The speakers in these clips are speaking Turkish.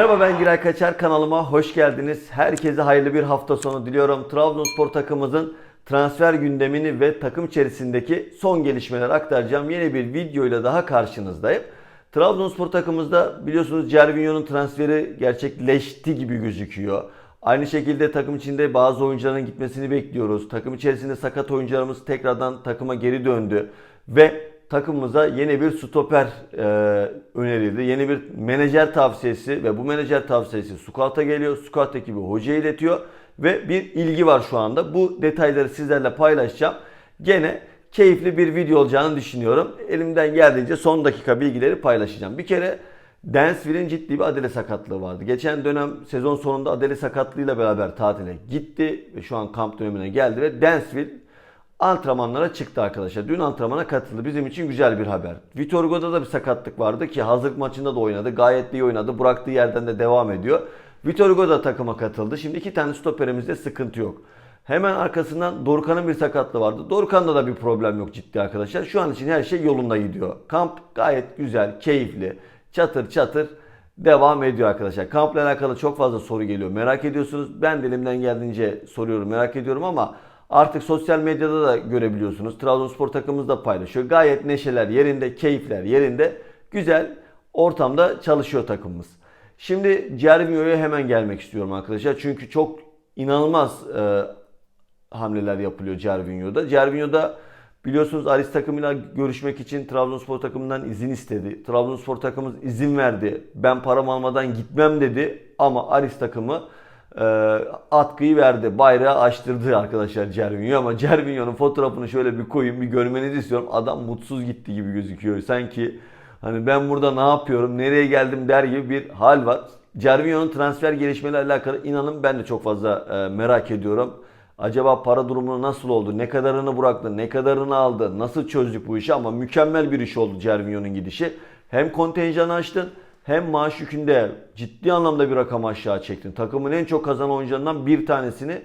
Merhaba ben Giray Kaçar kanalıma hoş geldiniz. Herkese hayırlı bir hafta sonu diliyorum. Trabzonspor takımımızın transfer gündemini ve takım içerisindeki son gelişmeleri aktaracağım. Yeni bir videoyla daha karşınızdayım. Trabzonspor takımımızda biliyorsunuz Cervinho'nun transferi gerçekleşti gibi gözüküyor. Aynı şekilde takım içinde bazı oyuncuların gitmesini bekliyoruz. Takım içerisinde sakat oyuncularımız tekrardan takıma geri döndü. Ve takımımıza yeni bir stoper e, önerildi. Yeni bir menajer tavsiyesi ve bu menajer tavsiyesi Scout'a geliyor. Scout ekibi hocaya iletiyor ve bir ilgi var şu anda. Bu detayları sizlerle paylaşacağım. Gene keyifli bir video olacağını düşünüyorum. Elimden geldiğince son dakika bilgileri paylaşacağım. Bir kere Dansville'in ciddi bir adele sakatlığı vardı. Geçen dönem sezon sonunda adele sakatlığıyla beraber tatile gitti ve şu an kamp dönemine geldi ve Dansville antrenmanlara çıktı arkadaşlar. Dün antrenmana katıldı. Bizim için güzel bir haber. Vitor Hugo'da da bir sakatlık vardı ki hazırlık maçında da oynadı. Gayet iyi oynadı. Bıraktığı yerden de devam ediyor. Vitor Hugo da takıma katıldı. Şimdi iki tane stoperimizde sıkıntı yok. Hemen arkasından Dorukhan'ın bir sakatlığı vardı. Dorukhan'da da bir problem yok ciddi arkadaşlar. Şu an için her şey yolunda gidiyor. Kamp gayet güzel, keyifli, çatır çatır devam ediyor arkadaşlar. Kampla alakalı çok fazla soru geliyor. Merak ediyorsunuz. Ben de elimden geldiğince soruyorum, merak ediyorum ama artık sosyal medyada da görebiliyorsunuz. Trabzonspor takımımız da paylaşıyor. Gayet neşeler yerinde, keyifler yerinde. Güzel ortamda çalışıyor takımımız. Şimdi Cervinho'ya hemen gelmek istiyorum arkadaşlar. Çünkü çok inanılmaz e, hamleler yapılıyor Cervinho'da. Cervinho'da biliyorsunuz Aris takımıyla görüşmek için Trabzonspor takımından izin istedi. Trabzonspor takımımız izin verdi. Ben param almadan gitmem dedi. Ama Aris takımı e, atkıyı verdi. Bayrağı açtırdı arkadaşlar Cervinho. Ama Cervinho'nun fotoğrafını şöyle bir koyun bir görmenizi istiyorum. Adam mutsuz gitti gibi gözüküyor. Sanki hani ben burada ne yapıyorum, nereye geldim der gibi bir hal var. Cervinho'nun transfer gelişmeleriyle alakalı inanın ben de çok fazla e, merak ediyorum. Acaba para durumu nasıl oldu? Ne kadarını bıraktı? Ne kadarını aldı? Nasıl çözdük bu işi? Ama mükemmel bir iş oldu Cervinho'nun gidişi. Hem kontenjanı açtın hem maaş yükünde ciddi anlamda bir rakam aşağı çektin. Takımın en çok kazanan oyuncularından bir tanesini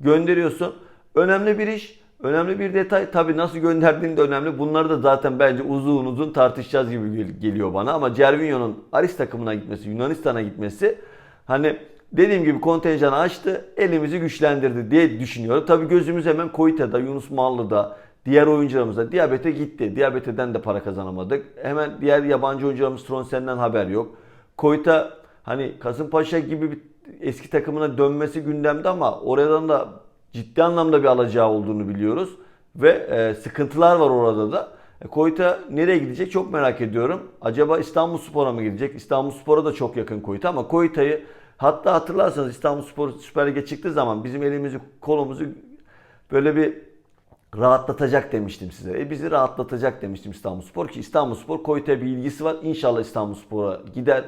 gönderiyorsun. Önemli bir iş. Önemli bir detay. Tabii nasıl gönderdiğin de önemli. Bunları da zaten bence uzun uzun tartışacağız gibi gel- geliyor bana. Ama Cervinho'nun Aris takımına gitmesi, Yunanistan'a gitmesi hani dediğim gibi kontenjanı açtı, elimizi güçlendirdi diye düşünüyorum. Tabii gözümüz hemen Koyta'da, Yunus Mallı'da, diğer oyuncularımızda Diabete gitti. Diabete'den de para kazanamadık. Hemen diğer yabancı oyuncularımız Tronsen'den haber yok. Koyta hani Kasımpaşa gibi bir eski takımına dönmesi gündemde ama oradan da ciddi anlamda bir alacağı olduğunu biliyoruz. Ve e, sıkıntılar var orada da. E, Koyta nereye gidecek çok merak ediyorum. Acaba İstanbul Spor'a mı gidecek? İstanbul Spor'a da çok yakın Koyta ama Koyta'yı hatta hatırlarsanız İstanbul Spor Süper Lig'e çıktığı zaman bizim elimizi kolumuzu böyle bir rahatlatacak demiştim size. E bizi rahatlatacak demiştim İstanbulspor ki İstanbulspor Koyut'a bir ilgisi var. İnşallah İstanbulspor'a gider.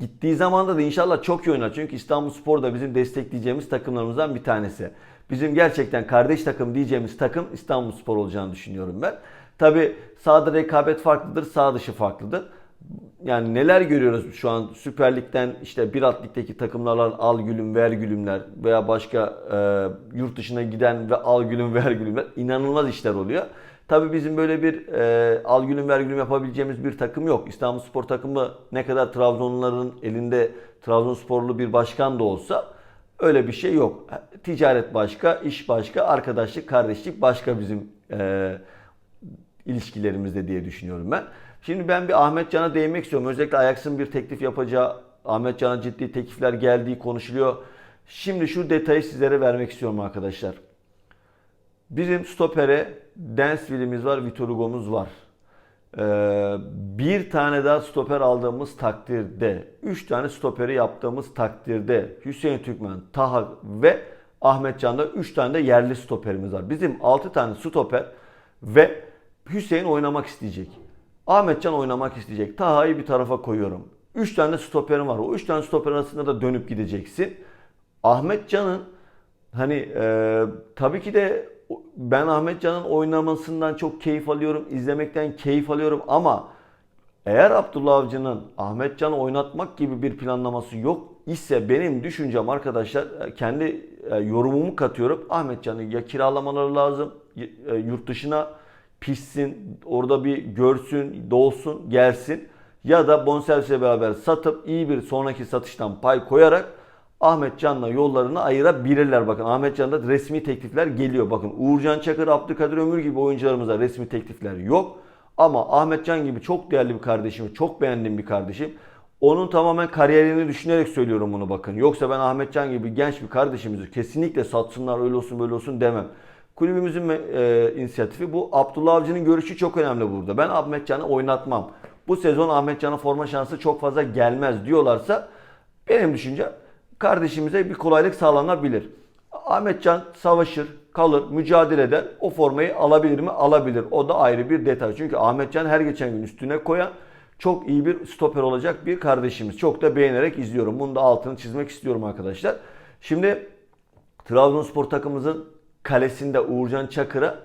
Gittiği zamanda da inşallah çok iyi oynar. Çünkü İstanbulspor da bizim destekleyeceğimiz takımlarımızdan bir tanesi. Bizim gerçekten kardeş takım diyeceğimiz takım İstanbulspor olacağını düşünüyorum ben. Tabi sahada rekabet farklıdır, sağ dışı farklıdır. Yani neler görüyoruz şu an Süper Lig'den işte bir alt ligdeki takımlarla al gülüm ver gülümler veya başka e, yurt dışına giden ve al gülüm ver gülümler inanılmaz işler oluyor. Tabii bizim böyle bir e, al gülüm ver gülüm yapabileceğimiz bir takım yok. İstanbul Spor takımı ne kadar Trabzonluların elinde Trabzonsporlu bir başkan da olsa öyle bir şey yok. Ticaret başka, iş başka, arkadaşlık, kardeşlik başka bizim e, ilişkilerimizde diye düşünüyorum ben. Şimdi ben bir Ahmet Can'a değinmek istiyorum. Özellikle Ajax'ın bir teklif yapacağı, Ahmet Can'a ciddi teklifler geldiği konuşuluyor. Şimdi şu detayı sizlere vermek istiyorum arkadaşlar. Bizim stopere Dansville'imiz var, Vitor Hugo'muz var. Ee, bir tane daha stoper aldığımız takdirde, 3 tane stoperi yaptığımız takdirde Hüseyin Türkmen, Taha ve Ahmet Can'da 3 tane de yerli stoperimiz var. Bizim 6 tane stoper ve Hüseyin oynamak isteyecek. Ahmetcan oynamak isteyecek. Taha'yı bir tarafa koyuyorum. 3 tane stoperim var. O 3 tane stoper arasında da dönüp gideceksin. Ahmetcan'ın hani e, tabii ki de ben Ahmetcan'ın oynamasından çok keyif alıyorum. izlemekten keyif alıyorum ama eğer Abdullah Avcı'nın Ahmetcan'ı oynatmak gibi bir planlaması yok ise benim düşüncem arkadaşlar e, kendi e, yorumumu katıyorum. Ahmetcan'ı ya kiralamaları lazım e, yurt dışına pişsin, orada bir görsün, dolsun, gelsin. ya da bonservisle beraber satıp iyi bir sonraki satıştan pay koyarak Ahmet Can'la yollarını ayırabilirler. Bakın Ahmet Can'da resmi teklifler geliyor. Bakın Uğurcan Çakır, Abdülkadir Ömür gibi oyuncularımıza resmi teklifler yok. Ama Ahmet Can gibi çok değerli bir kardeşim, çok beğendiğim bir kardeşim. Onun tamamen kariyerini düşünerek söylüyorum bunu bakın. Yoksa ben Ahmet Can gibi genç bir kardeşimizi kesinlikle satsınlar öyle olsun böyle olsun demem. Kulübümüzün e, inisiyatifi bu. Abdullah Avcı'nın görüşü çok önemli burada. Ben Ahmet Can'ı oynatmam. Bu sezon Ahmet Can'a forma şansı çok fazla gelmez diyorlarsa benim düşüncem kardeşimize bir kolaylık sağlanabilir. Ahmet Can savaşır, kalır, mücadele eder. O formayı alabilir mi? Alabilir. O da ayrı bir detay. Çünkü Ahmet Can her geçen gün üstüne koyan çok iyi bir stoper olacak bir kardeşimiz. Çok da beğenerek izliyorum. Bunu da altını çizmek istiyorum arkadaşlar. Şimdi Trabzonspor takımımızın kalesinde Uğurcan Çakır'a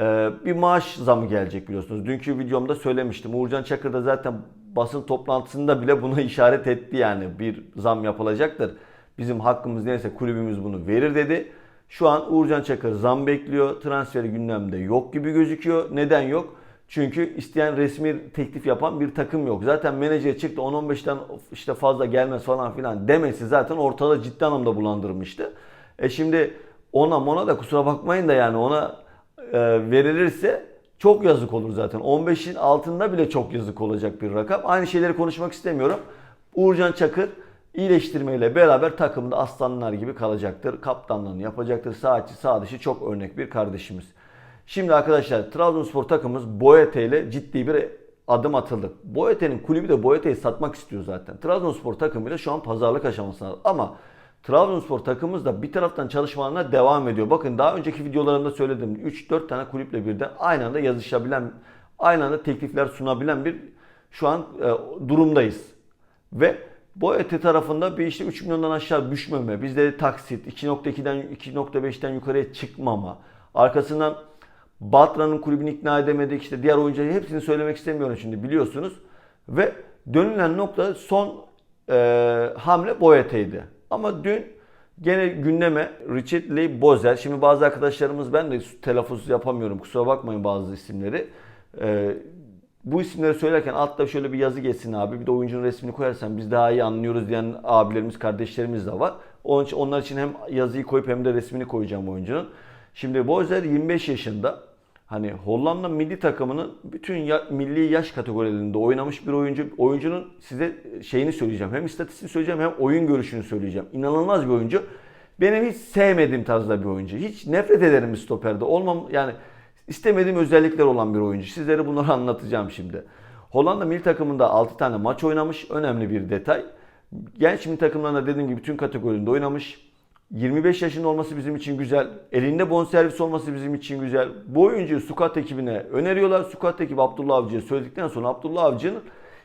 e, bir maaş zamı gelecek biliyorsunuz. Dünkü videomda söylemiştim. Uğurcan Çakır da zaten basın toplantısında bile buna işaret etti yani. Bir zam yapılacaktır. Bizim hakkımız neyse kulübümüz bunu verir dedi. Şu an Uğurcan Çakır zam bekliyor. Transferi gündemde yok gibi gözüküyor. Neden yok? Çünkü isteyen resmi teklif yapan bir takım yok. Zaten menajer çıktı 10-15'ten işte fazla gelmez falan filan demesi zaten ortada ciddi anlamda bulandırmıştı. E şimdi ona mona da kusura bakmayın da yani ona e, verilirse çok yazık olur zaten. 15'in altında bile çok yazık olacak bir rakam. Aynı şeyleri konuşmak istemiyorum. Uğurcan Çakır iyileştirmeyle beraber takımda aslanlar gibi kalacaktır. Kaptanlığını yapacaktır. Sağ içi sağ dışı çok örnek bir kardeşimiz. Şimdi arkadaşlar Trabzonspor takımımız Boyete ile ciddi bir adım atıldı. Boyete'nin kulübü de Boyete'yi satmak istiyor zaten. Trabzonspor takımıyla şu an pazarlık aşamasında. Ama Trabzonspor takımımız da bir taraftan çalışmalarına devam ediyor. Bakın daha önceki videolarımda söyledim. 3-4 tane kulüple birden aynı anda yazışabilen, aynı anda teklifler sunabilen bir şu an e, durumdayız. Ve Boyete tarafında bir işte 3 milyondan aşağı düşmeme, bizde taksit 2.2'den 2.5'ten yukarıya çıkmama, arkasından Batra'nın kulübünü ikna edemedik. işte diğer oyuncuları hepsini söylemek istemiyorum şimdi biliyorsunuz. Ve dönülen nokta son e, hamle Boyete'ydi. Ama dün gene gündeme Richard Lee Bozer. Şimdi bazı arkadaşlarımız ben de telaffuz yapamıyorum kusura bakmayın bazı isimleri. E, bu isimleri söylerken altta şöyle bir yazı geçsin abi. Bir de oyuncunun resmini koyarsan biz daha iyi anlıyoruz diyen abilerimiz, kardeşlerimiz de var. Onun için, onlar için hem yazıyı koyup hem de resmini koyacağım oyuncunun. Şimdi Bozer 25 yaşında. Hani Hollanda milli takımının bütün ya, milli yaş kategorilerinde oynamış bir oyuncu. Oyuncunun size şeyini söyleyeceğim. Hem istatistiğini söyleyeceğim hem oyun görüşünü söyleyeceğim. İnanılmaz bir oyuncu. Benim hiç sevmediğim tarzda bir oyuncu. Hiç nefret ederim stoperde. Olmam yani istemediğim özellikler olan bir oyuncu. Sizlere bunları anlatacağım şimdi. Hollanda milli takımında 6 tane maç oynamış. Önemli bir detay. Genç milli takımlarında dediğim gibi bütün kategorinde oynamış. 25 yaşında olması bizim için güzel. Elinde bonservis olması bizim için güzel. Bu oyuncuyu Sukat ekibine öneriyorlar. Sukat ekibi Abdullah Avcı'ya söyledikten sonra Abdullah Avcı'nın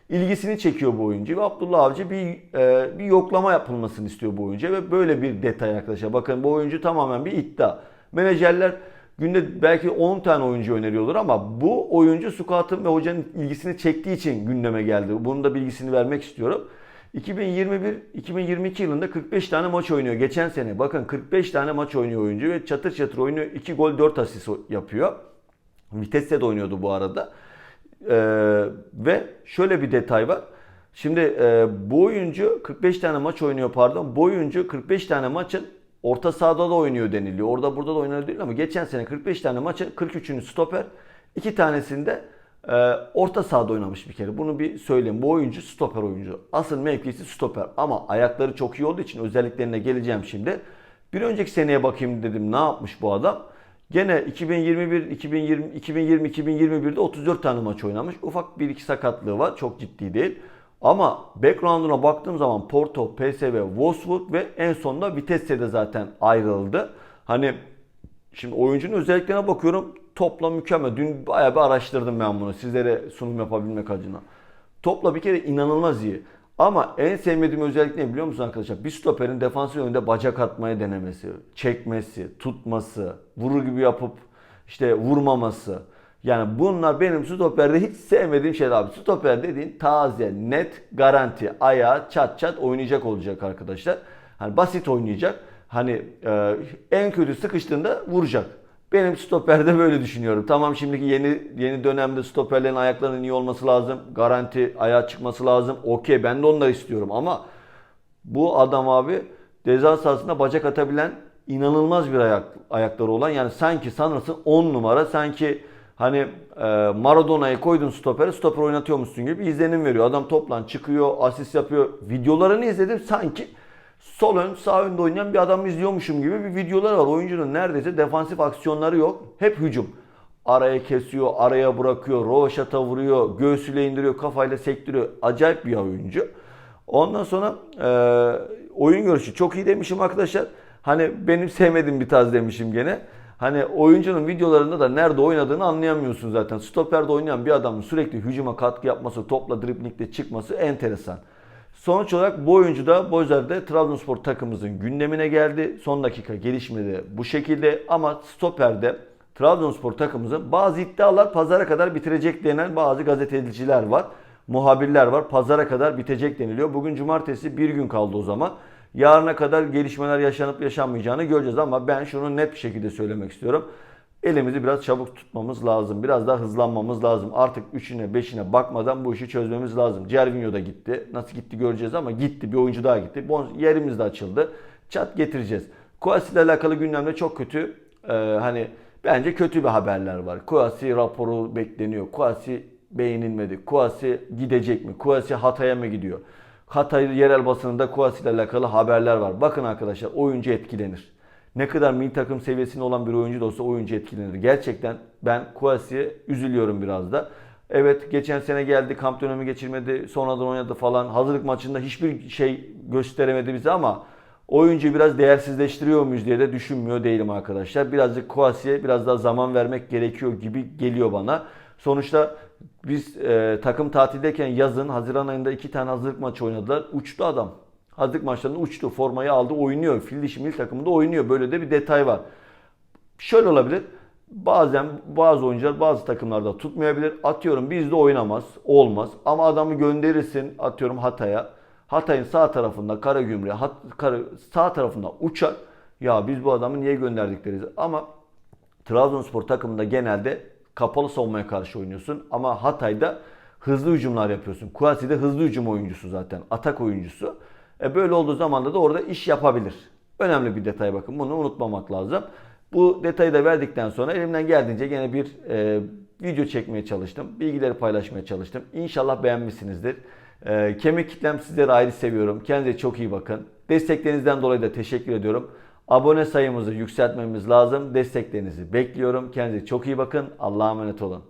ilgisini çekiyor bu oyuncu. Ve Abdullah Avcı bir, e, bir yoklama yapılmasını istiyor bu oyuncuya. Ve böyle bir detay arkadaşlar. Bakın bu oyuncu tamamen bir iddia. Menajerler günde belki 10 tane oyuncu öneriyorlar ama bu oyuncu Sukat'ın ve hocanın ilgisini çektiği için gündeme geldi. Bunun da bilgisini vermek istiyorum. 2021-2022 yılında 45 tane maç oynuyor. Geçen sene bakın 45 tane maç oynuyor oyuncu ve çatır çatır oynuyor. 2 gol 4 asist yapıyor. Vitesse de oynuyordu bu arada. Ee, ve şöyle bir detay var. Şimdi e, bu oyuncu 45 tane maç oynuyor pardon. Bu oyuncu 45 tane maçın orta sahada da oynuyor deniliyor. Orada burada da oynuyor değil ama geçen sene 45 tane maçın 43'ünü stoper, 2 tanesinde ee, orta sahada oynamış bir kere. Bunu bir söyleyeyim. Bu oyuncu stoper oyuncu. Asıl mevkisi stoper. Ama ayakları çok iyi olduğu için özelliklerine geleceğim şimdi. Bir önceki seneye bakayım dedim ne yapmış bu adam. Gene 2021, 2020, 2020, 2021'de 34 tane maç oynamış. Ufak bir iki sakatlığı var. Çok ciddi değil. Ama background'una baktığım zaman Porto, PSV, Wolfsburg ve en sonunda Vitesse'de zaten ayrıldı. Hani şimdi oyuncunun özelliklerine bakıyorum topla mükemmel. Dün bayağı bir araştırdım ben bunu sizlere sunum yapabilmek adına. Topla bir kere inanılmaz iyi. Ama en sevmediğim özellik ne biliyor musun arkadaşlar? Bir stoperin defansif önünde bacak atmaya denemesi, çekmesi, tutması, vurur gibi yapıp işte vurmaması. Yani bunlar benim stoperde hiç sevmediğim şeyler abi. Stoper dediğin taze, net, garanti, ayağı çat çat oynayacak olacak arkadaşlar. Hani basit oynayacak. Hani e, en kötü sıkıştığında vuracak. Benim stoperde böyle düşünüyorum. Tamam şimdiki yeni yeni dönemde stoperlerin ayaklarının iyi olması lazım. Garanti ayağa çıkması lazım. Okey ben de onları istiyorum ama bu adam abi ceza sahasında bacak atabilen inanılmaz bir ayak, ayakları olan yani sanki sanırsın 10 numara sanki hani e, Maradona'yı koydun stopere stoper oynatıyormuşsun gibi izlenim veriyor. Adam toplan çıkıyor asist yapıyor. Videolarını izledim sanki sol ön sağ önde oynayan bir adam izliyormuşum gibi bir videolar var. Oyuncunun neredeyse defansif aksiyonları yok. Hep hücum. Araya kesiyor, araya bırakıyor, rovaşata vuruyor, göğsüyle indiriyor, kafayla sektiriyor. Acayip bir oyuncu. Ondan sonra e, oyun görüşü çok iyi demişim arkadaşlar. Hani benim sevmediğim bir tarz demişim gene. Hani oyuncunun videolarında da nerede oynadığını anlayamıyorsun zaten. Stoperde oynayan bir adamın sürekli hücuma katkı yapması, topla driblingle çıkması enteresan. Sonuç olarak bu oyuncu da Bozer'de Trabzonspor takımımızın gündemine geldi. Son dakika gelişmedi bu şekilde ama stoperde Trabzonspor takımımızın bazı iddialar pazara kadar bitirecek denen bazı gazeteciler var. Muhabirler var. Pazara kadar bitecek deniliyor. Bugün cumartesi bir gün kaldı o zaman. Yarına kadar gelişmeler yaşanıp yaşanmayacağını göreceğiz ama ben şunu net bir şekilde söylemek istiyorum. Elimizi biraz çabuk tutmamız lazım. Biraz daha hızlanmamız lazım. Artık 3'üne 5'ine bakmadan bu işi çözmemiz lazım. Cervinho da gitti. Nasıl gitti göreceğiz ama gitti. Bir oyuncu daha gitti. Bon- Yerimiz de açıldı. Çat getireceğiz. Kouassi ile alakalı gündemde çok kötü e, hani bence kötü bir haberler var. Kouassi raporu bekleniyor. Kouassi beğenilmedi. Kouassi gidecek mi? Kouassi Hatay'a mı gidiyor? Hatay yerel basınında Kouassi ile alakalı haberler var. Bakın arkadaşlar oyuncu etkilenir. Ne kadar milli takım seviyesinde olan bir oyuncu da olsa oyuncu etkilenir. Gerçekten ben Kouassi'ye üzülüyorum biraz da. Evet geçen sene geldi kamp dönemi geçirmedi sonradan oynadı falan. Hazırlık maçında hiçbir şey gösteremedi bize ama oyuncuyu biraz değersizleştiriyor muyuz diye de düşünmüyor değilim arkadaşlar. Birazcık Kouassi'ye biraz daha zaman vermek gerekiyor gibi geliyor bana. Sonuçta biz e, takım tatildeyken yazın Haziran ayında iki tane hazırlık maçı oynadılar. Uçtu adam. Hazırlık maçlarında uçtu. Formayı aldı oynuyor. Fil dişi milli takımında oynuyor. Böyle de bir detay var. Şöyle olabilir. Bazen bazı oyuncular bazı takımlarda tutmayabilir. Atıyorum bizde oynamaz. Olmaz. Ama adamı gönderirsin atıyorum Hatay'a. Hatay'ın sağ tarafında Karagümrük, Hat, Kara, sağ tarafında uçar. Ya biz bu adamı niye gönderdik. Ama Trabzonspor takımında genelde kapalı savunmaya karşı oynuyorsun. Ama Hatay'da hızlı hücumlar yapıyorsun. Kouassi de hızlı hücum oyuncusu zaten. Atak oyuncusu. E böyle olduğu zaman da orada iş yapabilir. Önemli bir detay bakın. Bunu unutmamak lazım. Bu detayı da verdikten sonra elimden geldiğince gene bir e, video çekmeye çalıştım. Bilgileri paylaşmaya çalıştım. İnşallah beğenmişsinizdir. E, kemik kitlem sizleri ayrı seviyorum. Kendinize çok iyi bakın. Desteklerinizden dolayı da teşekkür ediyorum. Abone sayımızı yükseltmemiz lazım. Desteklerinizi bekliyorum. Kendinize çok iyi bakın. Allah'a emanet olun.